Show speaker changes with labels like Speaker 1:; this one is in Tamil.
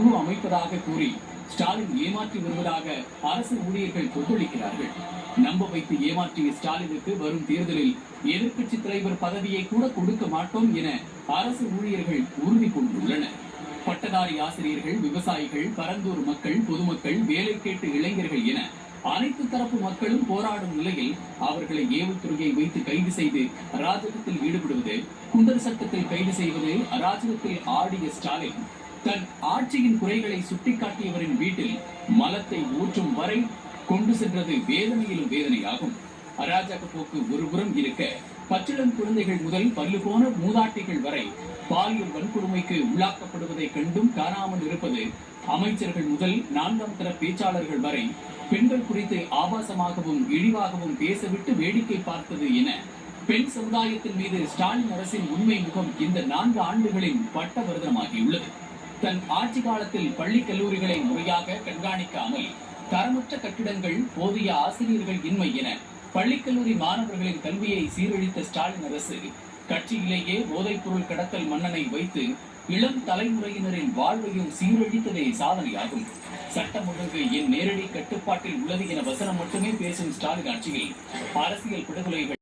Speaker 1: குழு அமைப்பதாக கூறி ஸ்டாலின் ஏமாற்றி வருவதாக அரசு ஊழியர்கள் கொந்தளிக்கிறார்கள் நம்ப வைத்து ஏமாற்றிய ஸ்டாலினுக்கு வரும் தேர்தலில் எதிர்க்கட்சி தலைவர் பதவியை கூட கொடுக்க மாட்டோம் என அரசு ஊழியர்கள் உறுதி கொண்டுள்ளனர் பட்டதாரி ஆசிரியர்கள் விவசாயிகள் பரந்தூர் மக்கள் பொதுமக்கள் வேலை கேட்டு இளைஞர்கள் என அனைத்து தரப்பு மக்களும் போராடும் நிலையில் அவர்களை ஏவுத்துறையை வைத்து கைது செய்து அராஜகத்தில் ஈடுபடுவது குண்டர் சட்டத்தில் கைது செய்வது அராஜகத்தில் ஆடிய ஸ்டாலின் தன் ஆட்சியின் குறைகளை சுட்டிக்காட்டியவரின் வீட்டில் மலத்தை ஊற்றும் வரை கொண்டு சென்றது வேதனையிலும் வேதனையாகும். அராஜக போக்கு ஒருபுறம் இருக்க பச்சிளம் குழந்தைகள் முதல் பல்லு போன மூதாட்டிகள் வரை பாலியல் வன்கொடுமைக்கு உள்ளாக்கப்படுவதை கண்டும் காணாமல் இருப்பது அமைச்சர்கள் முதல் நான்காம் தர பேச்சாளர்கள் வரை பெண்கள் குறித்து ஆபாசமாகவும் இழிவாகவும் பேசவிட்டு வேடிக்கை பார்த்தது என பெண் சமுதாயத்தின் மீது ஸ்டாலின் அரசின் உண்மை முகம் இந்த நான்கு ஆண்டுகளின் பட்டவர்தனமாகியுள்ளது தன் ஆட்சி காலத்தில் பள்ளி கல்லூரிகளை முறையாக கண்காணிக்காமல் தரமற்ற கட்டிடங்கள் போதிய ஆசிரியர்கள் இன்மை என பள்ளிக்கல்லூரி மாணவர்களின் கல்வியை சீரழித்த ஸ்டாலின் அரசு கட்சியிலேயே போதைப்பொருள் கடத்தல் மன்னனை வைத்து இளம் தலைமுறையினரின் வாழ்வையும் சீரழித்ததே சாதனையாகும். சட்டம் ஒழுங்கு என் நேரடி கட்டுப்பாட்டில் உள்ளது என வசனம் மட்டுமே பேசும் ஸ்டாலின் ஆட்சியில் அரசியல் படுகொலைகள்